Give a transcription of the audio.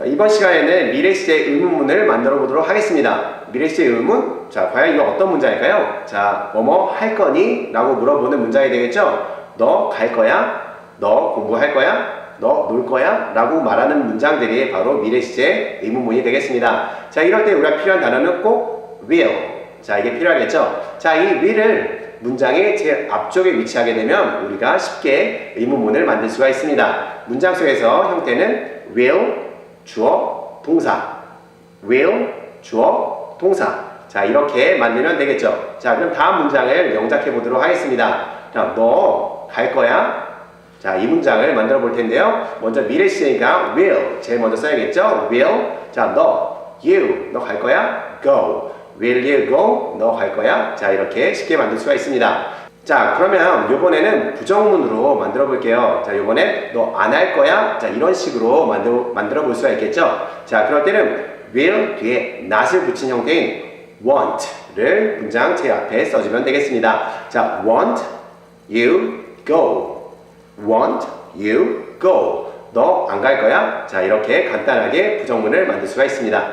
자, 이번 시간에는 미래 시제 의문문을 만들어 보도록 하겠습니다. 미래 시제 의문문. 자, 과연 이거 어떤 문장일까요? 자, 뭐뭐 할 거니? 라고 물어보는 문장이 되겠죠? 너 갈 거야? 너 공부할 거야? 너 놀 거야? 라고 말하는 문장들이 바로 미래 시제 의문문이 되겠습니다. 자, 이럴 때 우리가 필요한 단어는 꼭 will. 자, 이게 필요하겠죠? 자, 이 will을 문장의 제 앞쪽에 위치하게 되면 우리가 쉽게 의문문을 만들 수가 있습니다. 문장 속에서 형태는 will, 주어, 동사. will, 주어, 동사. 자, 이렇게 만들면 되겠죠. 자, 그럼 다음 문장을 영작해 보도록 하겠습니다. 자, 너 갈 거야? 자, 이 문장을 만들어 볼 텐데요. 먼저 미래 시제니까 will 제일 먼저 써야겠죠? will. 자, 너, you, 너 갈 거야? go. will you go? 너 갈 거야? 자, 이렇게 쉽게 만들 수가 있습니다. 자, 그러면 요번에는 부정문으로 만들어 볼게요. 자, 요번엔 너안 할 거야? 자, 이런 식으로 만들어, 만들어 볼 수가 있겠죠? 자, 그럴 때는 will 뒤에 not을 붙인 형태인 want를 문장 제 앞에 써주면 되겠습니다. 자, want you go. want you go. 너 안 갈 거야? 자, 이렇게 간단하게 부정문을 만들 수가 있습니다.